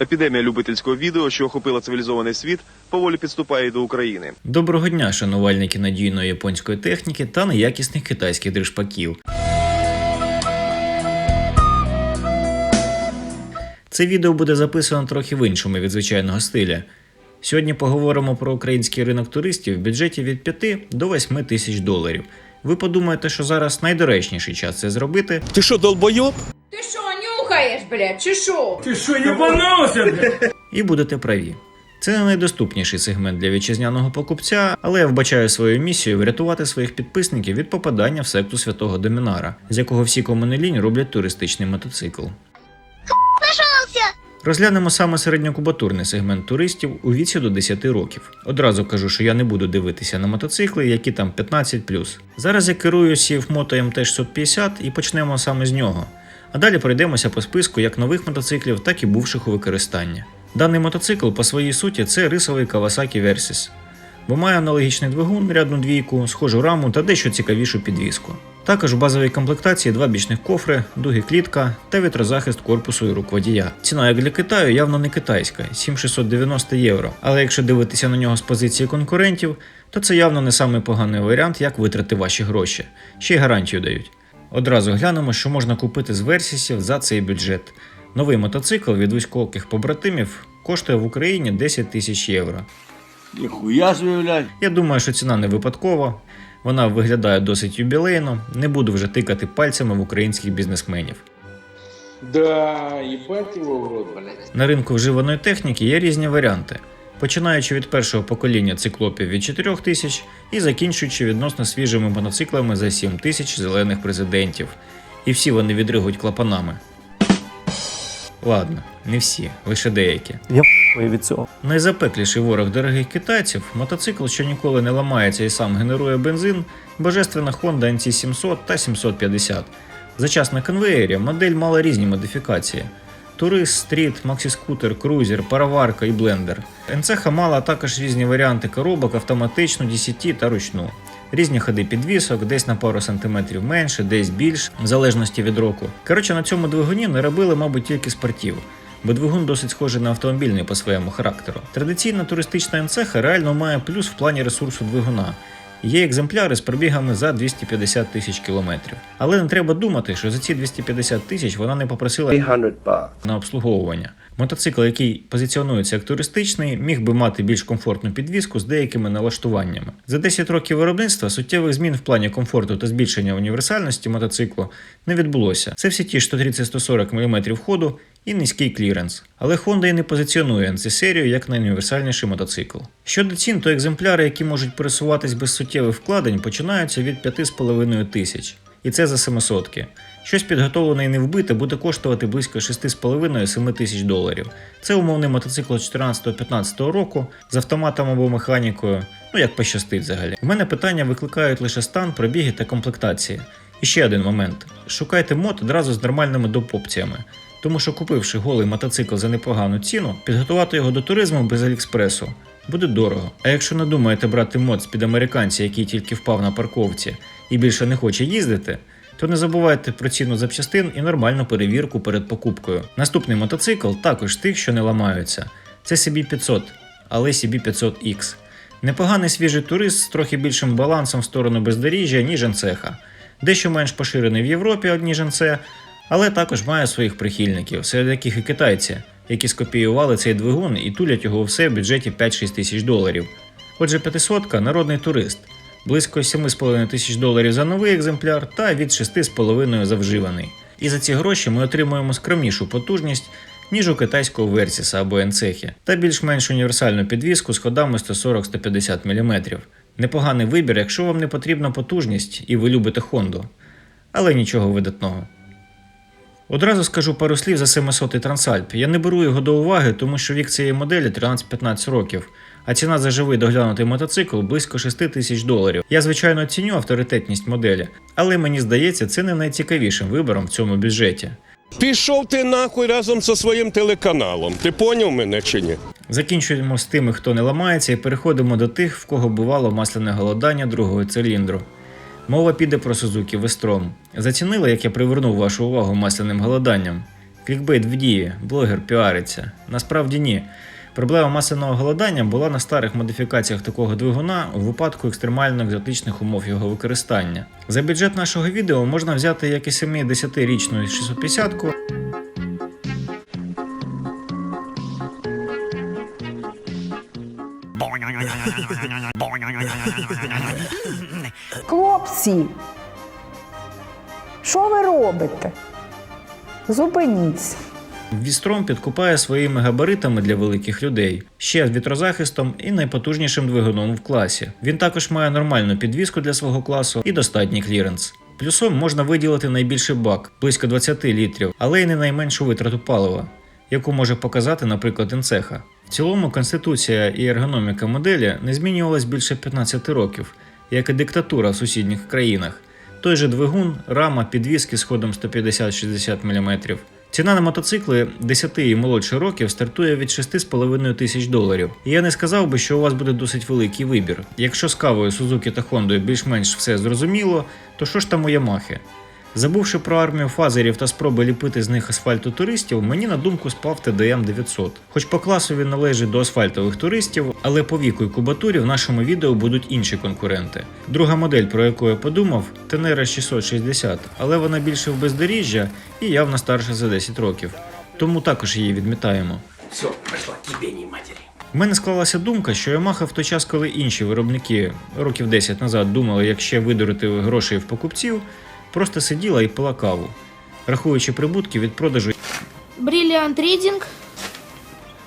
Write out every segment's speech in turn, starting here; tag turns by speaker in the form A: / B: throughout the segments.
A: Епідемія любительського відео, що охопила цивілізований світ, поволі підступає і до України.
B: Доброго дня, шанувальники надійної японської техніки та неякісних китайських дрижпаків. Це відео буде записано трохи в іншому від звичайного стиля. Сьогодні поговоримо про український ринок туристів в бюджеті від 5 до 8 тисяч доларів. Ви подумаєте, що зараз найдоречніший час це зробити,
C: Ти що, долбойоб?
D: Нюхаєш, блядь, чи що?
E: Ти що, єбанувся, блядь?
B: і будете праві. Це не найдоступніший сегмент для вітчизняного покупця, але я вбачаю свою місію врятувати своїх підписників від попадання в секту святого Домінара, з якого всі кому не лінь роблять туристичний мотоцикл. Розглянемо саме середньокубатурний сегмент туристів у віці до 10 років. Одразу кажу, що я не буду дивитися на мотоцикли, які там 15 Зараз я керую Сів Moto MT650 і почнемо саме з нього. А далі пройдемося по списку як нових мотоциклів, так і бувших у використанні. Даний мотоцикл по своїй суті це рисовий Kawasaki Versys, бо має аналогічний двигун, рядну двійку, схожу раму та дещо цікавішу підвіску. Також в базовій комплектації два бічних кофри, дуги клітка та вітрозахист корпусу і рук водія. Ціна як для Китаю явно не китайська 7690 євро. Але якщо дивитися на нього з позиції конкурентів, то це явно не самий поганий варіант, як витрати ваші гроші. Ще й гарантію дають. Одразу глянемо, що можна купити з версісів за цей бюджет. Новий мотоцикл від військових побратимів коштує в Україні 10 тисяч євро.
E: Ніхуя собі.
B: Я думаю, що ціна не випадкова. Вона виглядає досить юбілейно. Не буду вже тикати пальцями в українських бізнесменів.
F: Да, ебать его в рот, блядь.
B: На ринку вживаної техніки є різні варіанти, починаючи від першого покоління циклопів від 4 тисяч і закінчуючи відносно свіжими мотоциклами за 7 тисяч зелених президентів. І всі вони відригують клапанами. Ладно, не всі, лише деякі.
G: Я від цього.
B: Найзапекліший ворог дорогих китайців мотоцикл, що ніколи не ламається і сам генерує бензин, божественна Honda NC 700 та 750. За час на конвеєрі модель мала різні модифікації: турист, стріт, максі-скутер, крузер, пароварка і блендер. НЦХ мала також різні варіанти коробок, автоматичну, DCT та ручну. Різні ходи підвісок, десь на пару сантиметрів менше, десь більш, в залежності від року. Коротше, на цьому двигуні не робили, мабуть, тільки спортів бо двигун досить схожий на автомобільний по своєму характеру. Традиційна туристична НЦХ реально має плюс в плані ресурсу двигуна. Є екземпляри з пробігами за 250 тисяч кілометрів. Але не треба думати, що за ці 250 тисяч вона не попросила на обслуговування. Мотоцикл, який позиціонується як туристичний, міг би мати більш комфортну підвіску з деякими налаштуваннями. За 10 років виробництва суттєвих змін в плані комфорту та збільшення універсальності мотоциклу не відбулося. Це всі ті 130-140 мм ходу і низький кліренс. Але Honda і не позиціонує NC серію як найуніверсальніший мотоцикл. Щодо цін, то екземпляри, які можуть пересуватись без суттєвих вкладень, починаються від 5,5 тисяч. І це за 700. -ки. Щось підготовлене і не вбите буде коштувати близько 6,5-7 тисяч доларів. Це умовний мотоцикл 14-15 року з автоматом або механікою, ну як пощастить взагалі. У мене питання викликають лише стан, пробіги та комплектації. І ще один момент: шукайте мод одразу з нормальними доп-опціями. Тому що купивши голий мотоцикл за непогану ціну, підготувати його до туризму без Алікспресу буде дорого. А якщо не думаєте брати мод з під американця, який тільки впав на парковці і більше не хоче їздити, то не забувайте про ціну запчастин і нормальну перевірку перед покупкою. Наступний мотоцикл також тих, що не ламаються. Це CB500, але CB500X. Непоганий свіжий турист з трохи більшим балансом в сторону бездоріжжя, ніж Анцеха. Дещо менш поширений в Європі, ніж НЦ, але також має своїх прихильників, серед яких і китайці, які скопіювали цей двигун і тулять його все в бюджеті 5-6 тисяч доларів. Отже, 500 народний турист, близько 7,5 тисяч доларів за новий екземпляр та від 6,5 за вживаний. І за ці гроші ми отримуємо скромнішу потужність, ніж у китайського Версіса або Енцехі, та більш-менш універсальну підвіску з ходами 140-150 мм. Непоганий вибір, якщо вам не потрібна потужність і ви любите Хонду. Але нічого видатного. Одразу скажу пару слів за 700 Трансальп. Я не беру його до уваги, тому що вік цієї моделі 13-15 років, а ціна за живий доглянутий мотоцикл близько 6 тисяч доларів. Я, звичайно, ціню авторитетність моделі, але мені здається, це не найцікавішим вибором в цьому бюджеті.
C: Пішов ти нахуй разом зі своїм телеканалом. Ти поняв мене чи ні?
B: Закінчуємо з тими, хто не ламається, і переходимо до тих, в кого бувало масляне голодання другого циліндру. Мова піде про Сузуки Вестром. Зацінили, як я привернув вашу увагу масляним голоданням. Клікбейт в дії, блогер піариться. Насправді ні. Проблема масляного голодання була на старих модифікаціях такого двигуна у випадку екстремально екзотичних умов його використання. За бюджет нашого відео можна взяти як і 7-10-річну 650-ку,
G: Хлопці, що ви робите? Зупиніться.
B: Вістром підкупає своїми габаритами для великих людей, ще з вітрозахистом і найпотужнішим двигуном в класі. Він також має нормальну підвіску для свого класу і достатній кліренс. Плюсом можна виділити найбільший бак близько 20 літрів, але й не найменшу витрату палива, яку може показати, наприклад, інцеха. В цілому конституція і ергономіка моделі не змінювалась більше 15 років, як і диктатура в сусідніх країнах. Той же двигун, рама, підвіски з ходом 150-60 мм. Ціна на мотоцикли 10 і молодше років стартує від 6,5 тисяч доларів. І я не сказав би, що у вас буде досить великий вибір. Якщо з кавою, Сузуки та Хондою більш-менш все зрозуміло, то що ж там у Ямахи? Забувши про армію фазерів та спроби ліпити з них асфальту туристів, мені на думку спав ТДМ 900. Хоч по класу він належить до асфальтових туристів, але по віку і кубатурі в нашому відео будуть інші конкуренти. Друга модель, про яку я подумав, Tenera 660, але вона більше в бездоріжжя і явно старша за 10 років. Тому також її відмітаємо.
E: Все, пошла тебе не матери.
B: У мене склалася думка, що Yamaha в той час, коли інші виробники років 10 назад думали, як ще видурити грошей в покупців, просто сиділа і пила каву, рахуючи прибутки від продажу.
H: Brilliant Reading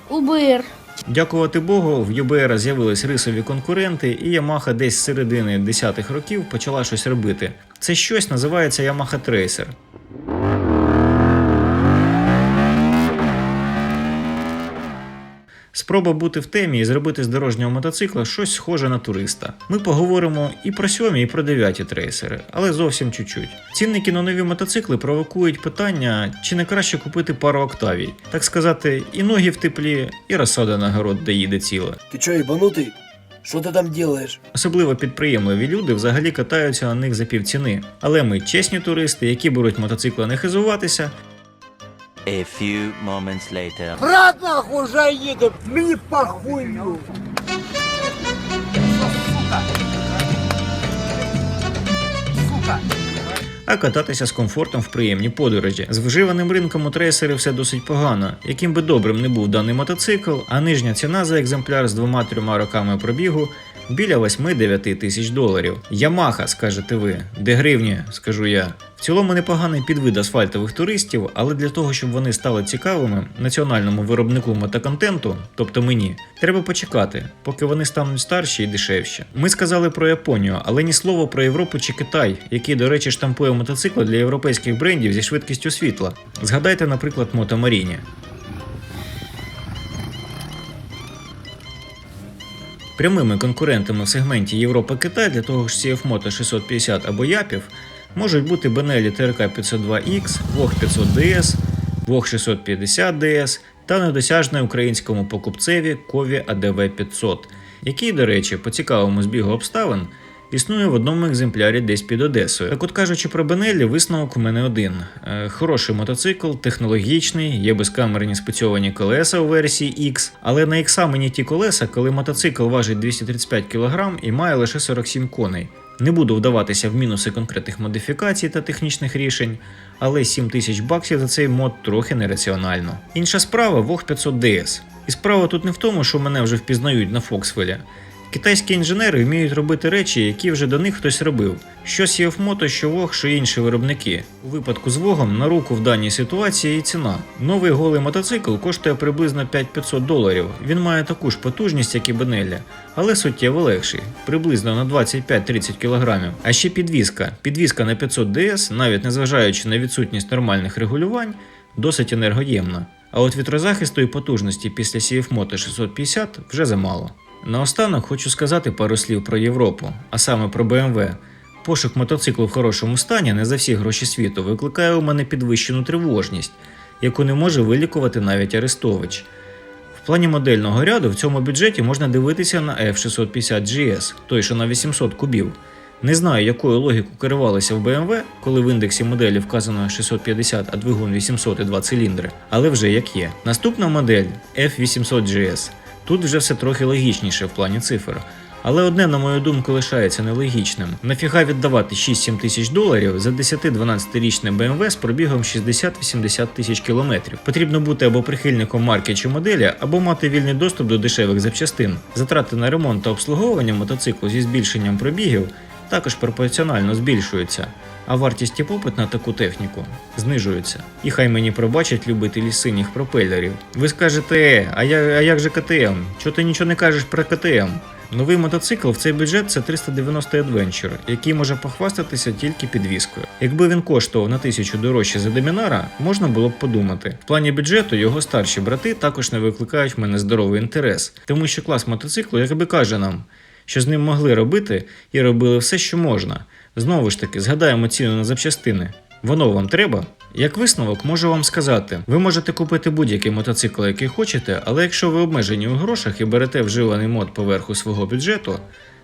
H: УБР.
B: Дякувати Богу, в ЮБР з'явились рисові конкуренти, і Yamaha десь з середини 10-х років почала щось робити. Це щось називається Yamaha Tracer. Спроба бути в темі і зробити з дорожнього мотоцикла щось схоже на туриста. Ми поговоримо і про сьомі, і про дев'яті трейсери, але зовсім чуть-чуть. Цінники на нові мотоцикли провокують питання, чи не краще купити пару октавій, так сказати, і ноги в теплі, і розсада на город, де їде ціла.
I: Ты чё, ебанутый? Что ты там делаешь?
B: Особливо підприємливі люди взагалі катаються на них за півціни. Але ми чесні туристи, які беруть мотоцикли не хизуватися,
J: A few moments later.
I: Брат нахуй уже едет, мне похуй.
B: а кататися з комфортом в приємній подорожі. З вживаним ринком у трейсери все досить погано. Яким би добрим не був даний мотоцикл, а нижня ціна за екземпляр з двома-трьома роками пробігу біля 8-9 тисяч доларів. Ямаха, скажете ви, де гривні, скажу я. В цілому непоганий підвид асфальтових туристів, але для того, щоб вони стали цікавими національному виробнику мотоконтенту, тобто мені, треба почекати, поки вони стануть старші і дешевші. Ми сказали про Японію, але ні слова про Європу чи Китай, який, до речі, штампує мотоцикли для європейських брендів зі швидкістю світла. Згадайте, наприклад, Мотомаріні. Прямими конкурентами в сегменті Європа-Китай для того ж CFMoto 650 або Япів можуть бути Benelli TRK 502X, Vog 500DS, Vog 650DS та недосяжний українському покупцеві Кові ADV 500, який, до речі, по цікавому збігу обставин існує в одному екземплярі десь під Одесою. Так от кажучи про Бенеллі, висновок у мене один: Е, хороший мотоцикл, технологічний, є безкамерні спецьовані колеса у версії X, але на X мені ті колеса, коли мотоцикл важить 235 кг і має лише 47 коней. Не буду вдаватися в мінуси конкретних модифікацій та технічних рішень, але 7 тисяч баксів за цей мод трохи нераціонально. Інша справа Vog 500 DS. І справа тут не в тому, що мене вже впізнають на Фоксвелі. Китайські інженери вміють робити речі, які вже до них хтось робив. Що Moto, що Вог, що інші виробники. У випадку з Вогом на руку в даній ситуації і ціна. Новий голий мотоцикл коштує приблизно 5500 доларів. Він має таку ж потужність, як і Бенелля, але суттєво легший, приблизно на 25-30 кг. А ще підвізка. Підвізка на 500 DS, навіть незважаючи на відсутність нормальних регулювань, досить енергоємна. А от вітрозахисту і потужності після CF Moto 650 вже замало. Наостанок хочу сказати пару слів про Європу, а саме про BMW. Пошук мотоциклу в хорошому стані не за всі гроші світу викликає у мене підвищену тривожність, яку не може вилікувати навіть Арестович. В плані модельного ряду в цьому бюджеті можна дивитися на F650 GS, той що на 800 кубів. Не знаю, якою логікою керувалися в BMW, коли в індексі моделі вказано 650, а двигун 800 і 2 циліндри, але вже як є. Наступна модель F800GS. Тут вже все трохи логічніше в плані цифр. Але одне, на мою думку, лишається нелогічним. Нафіга віддавати 6-7 тисяч доларів за 10-12-річне BMW з пробігом 60-80 тисяч кілометрів. Потрібно бути або прихильником марки чи моделі, або мати вільний доступ до дешевих запчастин. Затрати на ремонт та обслуговування мотоциклу зі збільшенням пробігів також пропорціонально збільшуються, а вартість і попит на таку техніку знижується. І хай мені пробачать любителі синіх пропелерів. Ви скажете, «Е, а, я, а як же КТМ? Чого ти нічого не кажеш про КТМ? Новий мотоцикл в цей бюджет це 390 Adventure, який може похвастатися тільки підвіскою. Якби він коштував на тисячу дорожче за Домінара, можна було б подумати. В плані бюджету його старші брати також не викликають в мене здоровий інтерес, тому що клас мотоциклу якби каже нам, що з ним могли робити і робили все, що можна. Знову ж таки, згадаємо ціну на запчастини. Воно вам треба? Як висновок, можу вам сказати: ви можете купити будь-який мотоцикл, який хочете, але якщо ви обмежені у грошах і берете вживаний мод поверху свого бюджету,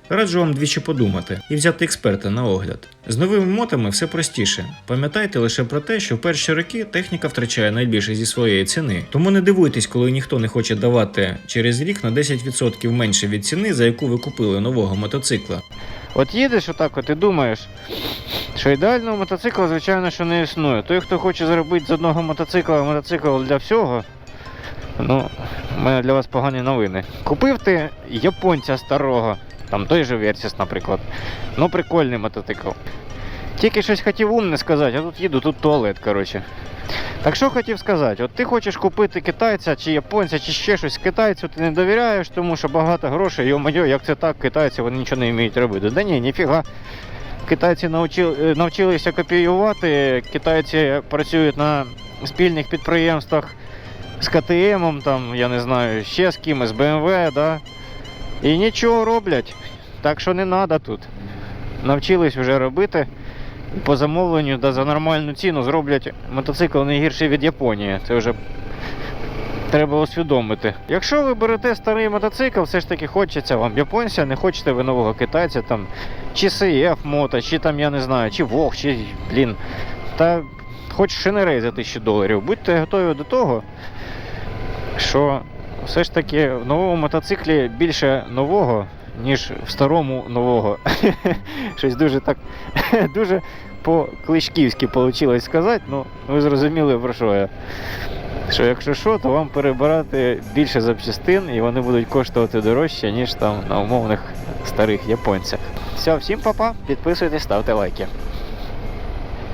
B: раджу вам двічі подумати і взяти експерта на огляд. З новими мотами все простіше. Пам'ятайте лише про те, що в перші роки техніка втрачає найбільше зі своєї ціни. Тому не дивуйтесь, коли ніхто не хоче давати через рік на 10% менше від ціни, за яку ви купили нового мотоцикла.
G: От їдеш отак, от і думаєш, що ідеального мотоцикла, звичайно, що не існує. Той, хто хоче зробити з одного мотоцикла мотоцикл для всього, ну, в мене для вас погані новини. Купив ти японця старого, там той же Версіс, наприклад. Ну, прикольний мотоцикл. Тільки щось хотів умне сказати, а тут їду, тут туалет, коротше. Так що хотів сказати, от ти хочеш купити китайця чи японця, чи ще щось китайцю, ти не довіряєш, тому що багато грошей, йо-моє, як це так, китайці вони нічого не вміють робити. Да ні, ніфіга. Китайці навчили, е, навчилися копіювати, китайці працюють на спільних підприємствах з КТМ, там, я не знаю, ще з кимось, з BMW, да? і нічого роблять. Так що не треба тут. Навчились вже робити по замовленню да за нормальну ціну зроблять мотоцикл не гірший від Японії. Це вже треба усвідомити. Якщо ви берете старий мотоцикл, все ж таки хочеться вам японця, не хочете ви нового китайця, там, чи CF мото, чи там, я не знаю, чи Вог, чи блін. Та хоч шинерей за 1000 доларів. Будьте готові до того, що все ж таки в новому мотоциклі більше нового, ніж в старому нового. Щось дуже так дуже по-кличківськи вийшло сказати, ну ви зрозуміли про що я. Що якщо що, то вам перебирати більше запчастин і вони будуть коштувати дорожче, ніж там на умовних старих японцях. Все, всім па-па, підписуйтесь, ставте лайки.